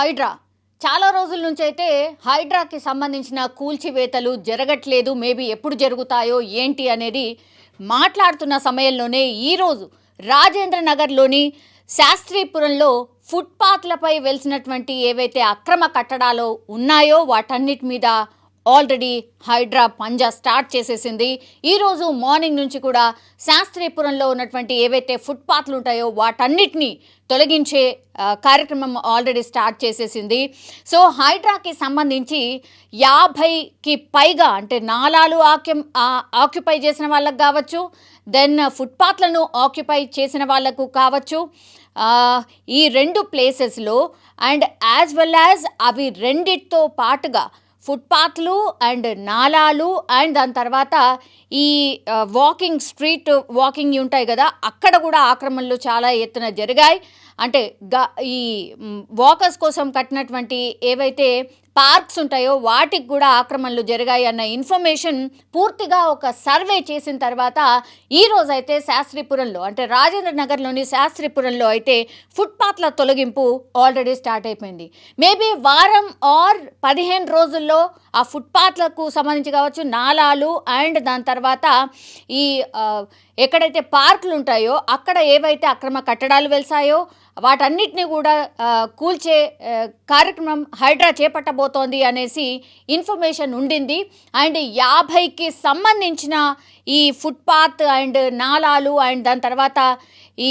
హైడ్రా. చాలా రోజుల నుంచి అయితే హైడ్రాకి సంబంధించిన కూల్చివేతలు జరగట్లేదు మేబీ ఎప్పుడు జరుగుతాయో ఏంటి అనేది మాట్లాడుతున్న సమయంలోనే ఈరోజు రాజేంద్ర నగర్లోని శాస్త్రీపురంలో ఫుట్పాత్లపై వెలిసినటువంటి ఏవైతే అక్రమ కట్టడాలు ఉన్నాయో వాటన్నిటి మీద ఆల్రెడీ హైడ్రా పంజా స్టార్ట్ చేసేసింది. ఈరోజు మార్నింగ్ నుంచి కూడా శాస్త్రీపురంలో ఉన్నటువంటి ఏవైతే ఫుట్పాత్లు ఉంటాయో వాటన్నిటినీ తొలగించే కార్యక్రమం ఆల్రెడీ స్టార్ట్ చేసేసింది. సో హైడ్రాకి సంబంధించి యాభైకి పైగా అంటే నాలాలు ఆక్యం ఆక్యుపై చేసిన వాళ్ళకు కావచ్చు దెన్ ఫుట్పాత్లను ఆక్యుపై చేసిన వాళ్ళకు కావచ్చు ఈ రెండు ప్లేసెస్లో అండ్ యాజ్ వెల్ యాజ్ అవి రెండిటితో పాటుగా ఫుట్పాత్లు అండ్ నాలాలు అండ్ దాని తర్వాత ఈ వాకింగ్ స్ట్రీట్ వాకింగ్ ఉంటాయి కదా అక్కడ కూడా ఆక్రమణలు చాలా ఎత్తున జరిగాయి. అంటే గా ఈ వాకర్స్ కోసం కట్టినటువంటి ఏవైతే పార్క్స్ ఉంటాయో వాటికి కూడా ఆక్రమణలు జరిగాయి అన్న ఇన్ఫర్మేషన్ పూర్తిగా ఒక సర్వే చేసిన తర్వాత ఈ రోజైతే శాస్త్రిపురంలో శాస్త్రీపురంలో అంటే రాజేంద్ర నగర్లోని శాస్త్రిపురంలో అయితే ఫుట్పాత్ల తొలగింపు ఆల్రెడీ స్టార్ట్ అయిపోయింది. మేబీ వారం ఆర్ పదిహేను రోజుల్లో ఆ ఫుట్పాత్లకు సంబంధించి కావచ్చు నాలాలు అండ్ దాని తర్వాత ఈ ఎక్కడైతే పార్కులు ఉంటాయో అక్కడ ఏవైతే అక్రమ కట్టడాలు వెలిసాయో వాటన్నిటిని కూడా కూల్చే కార్యక్రమం హైడ్రా చేపట్టబోతోంది అనేసి ఇన్ఫర్మేషన్ ఉండింది. అండ్ యాభైకి సంబంధించిన ఈ ఫుట్పాత్ అండ్ నాలాలు అండ్ దాని తర్వాత ఈ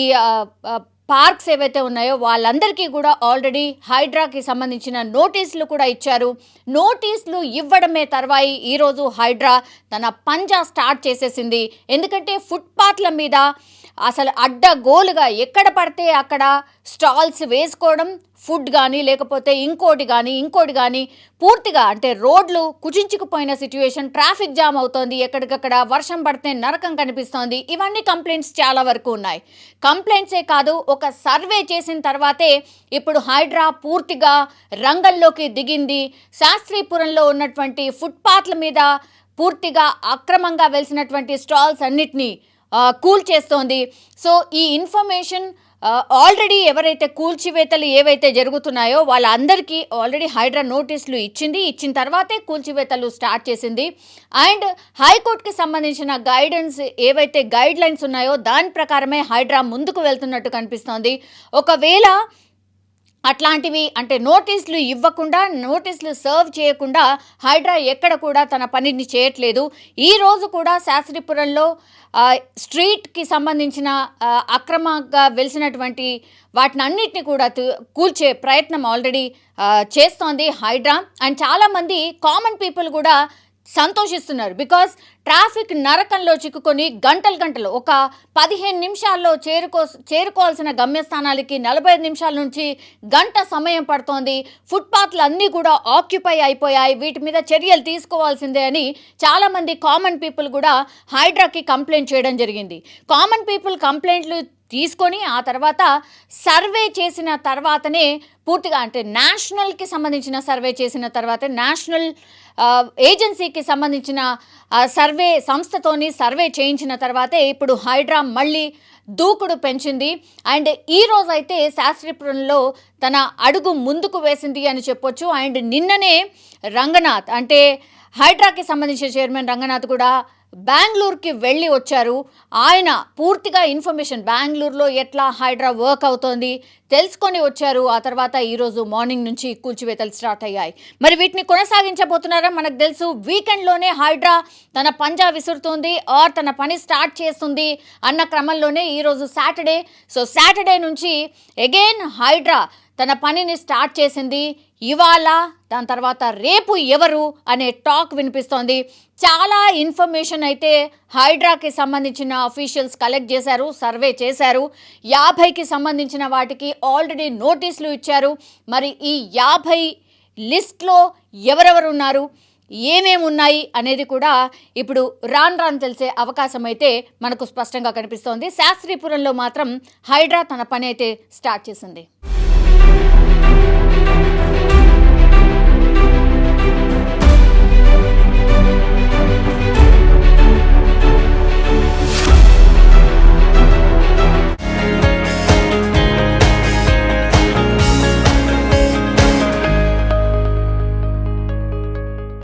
పార్క్స్ ఏవైతే ఉన్నాయో వాళ్ళందరికీ కూడా ఆల్రెడీ హైడ్రాకి సంబంధించిన నోటీసులు కూడా ఇచ్చారు. నోటీసులు ఇవ్వడమే తర్వాయి ఈరోజు హైడ్రా తన పంజా స్టార్ట్ చేసేసింది. ఎందుకంటే ఫుట్పాత్ల మీద అసలు అడ్డగోలుగా ఎక్కడ పడితే అక్కడ స్టాల్స్ వేసుకోవడం ఫుడ్ కానీ లేకపోతే ఇంకోటి కానీ ఇంకోటి కానీ పూర్తిగా అంటే రోడ్లు కుచించుకుపోయిన సిచ్యువేషన్ ట్రాఫిక్ జామ్ అవుతోంది ఎక్కడికక్కడ వర్షం పడితే నరకం కనిపిస్తోంది. ఇవన్నీ కంప్లైంట్స్ చాలా వరకు ఉన్నాయి. కంప్లైంట్సే కాదు ఒక సర్వే చేసిన తర్వాతే ఇప్పుడు హైడ్రా పూర్తిగా రంగంలోకి దిగింది. శాస్త్రీపురంలో ఉన్నటువంటి ఫుట్పాత్ల మీద పూర్తిగా అక్రమంగా వెలిసినటువంటి స్టాల్స్ అన్నిటినీ కూల్ చేస్తోంది. సో ఈ ఇన్ఫర్మేషన్ ఆల్రెడీ ఎవరైతే కూల్చివేతలు ఏవైతే జరుగుతున్నాయో వాళ్ళందరికీ ఆల్రెడీ హైడ్రా నోటీసులు ఇచ్చింది. ఇచ్చిన తర్వాతే కూల్చివేతలు స్టార్ట్ చేసింది. అండ్ హైకోర్టుకి సంబంధించిన గైడెన్స్ ఏవైతే గైడ్ లైన్స్ ఉన్నాయో దాని ప్రకారమే హైడ్రా ముందుకు వెళ్తున్నట్టు కనిపిస్తోంది. ఒకవేళ అట్లాంటివి అంటే నోటీసులు ఇవ్వకుండా నోటీసులు సర్వ్ చేయకుండా హైడ్రా ఎక్కడ కూడా తన పనిని చేయట్లేదు. ఈ రోజు కూడా శాస్త్రిపురంలో స్ట్రీట్కి సంబంధించిన అక్రమంగా వెలిసినటువంటి వాటిని అన్నిటిని కూడా కూల్చే ప్రయత్నం ఆల్రెడీ చేస్తోంది హైడ్రా. అండ్ చాలామంది కామన్ పీపుల్ కూడా సంతోషిస్తున్నారు. బికాస్ ట్రాఫిక్ నరకంలో చిక్కుకొని గంటలు గంటలు ఒక పదిహేను నిమిషాల్లో చేరుకో చేరుకోవాల్సిన గమ్యస్థానాలకి నలభై ఐదు నిమిషాల నుంచి గంట సమయం పడుతోంది. ఫుట్పాత్లు అన్నీ కూడా ఆక్యుపై అయిపోయాయి. వీటి మీద చర్యలు తీసుకోవాల్సిందే అని చాలామంది కామన్ పీపుల్ కూడా హైడ్రాకి కంప్లైంట్ చేయడం జరిగింది. కామన్ పీపుల్ కంప్లైంట్లు తీసుకొని ఆ తర్వాత సర్వే చేసిన తర్వాతనే పూర్తిగా అంటే నేషనల్కి సంబంధించిన సర్వే చేసిన తర్వాత నేషనల్ ఏజెన్సీకి సంబంధించిన సర్వే సర్వే సంస్థతోని సర్వే చేయించిన తర్వాతే ఇప్పుడు హైడ్రా మళ్ళీ దూకుడు పెంచింది. అండ్ ఈ అయితే శాస్త్రీపురంలో తన అడుగు ముందుకు వేసింది అని చెప్పొచ్చు. అండ్ నిన్ననే రంగనాథ్ అంటే హైడ్రాకి సంబంధించిన చైర్మన్ రంగనాథ్ కూడా బెంగళూరుకి వెళ్ళి వచ్చారు. ఆయన పూర్తిగా ఇన్ఫర్మేషన్ బెంగళూరులో ఎట్లా హైడ్రా వర్క్ అవుతోంది తెలుసుకొని వచ్చారు. ఆ తర్వాత ఈరోజు మార్నింగ్ నుంచి కూల్చివేతలు స్టార్ట్ అయ్యాయి. మరి వీటిని కొనసాగించబోతున్నారా? మనకు తెలుసు వీకెండ్లోనే హైడ్రా తన పంజా విసురుతుంది. ఆర్ తన పని స్టార్ట్ చేస్తుంది అన్న క్రమంలోనే ఈరోజు సాటర్డే. సో సాటర్డే నుంచి అగైన్ హైడ్రా తన పనిని స్టార్ట్ చేసింది. ఇవాళ దాని తర్వాత రేపు ఎవరు అనే టాక్ వినిపిస్తోంది. చాలా ఇన్ఫర్మేషన్ అయితే హైడ్రాకి సంబంధించిన అఫీషియల్స్ కలెక్ట్ చేశారు సర్వే చేశారు. యాభైకి సంబంధించిన వాటికి ఆల్రెడీ నోటీసులు ఇచ్చారు. మరి ఈ యాభై లిస్ట్లో ఎవరెవరు ఉన్నారు ఏమేమి ఉన్నాయి అనేది కూడా ఇప్పుడు రాన్ రాన్ తెలిసే అవకాశం అయితే మనకు స్పష్టంగా కనిపిస్తోంది. శాస్త్రీపురంలో మాత్రం హైడ్రా తన పని అయితే స్టార్ట్ చేసింది.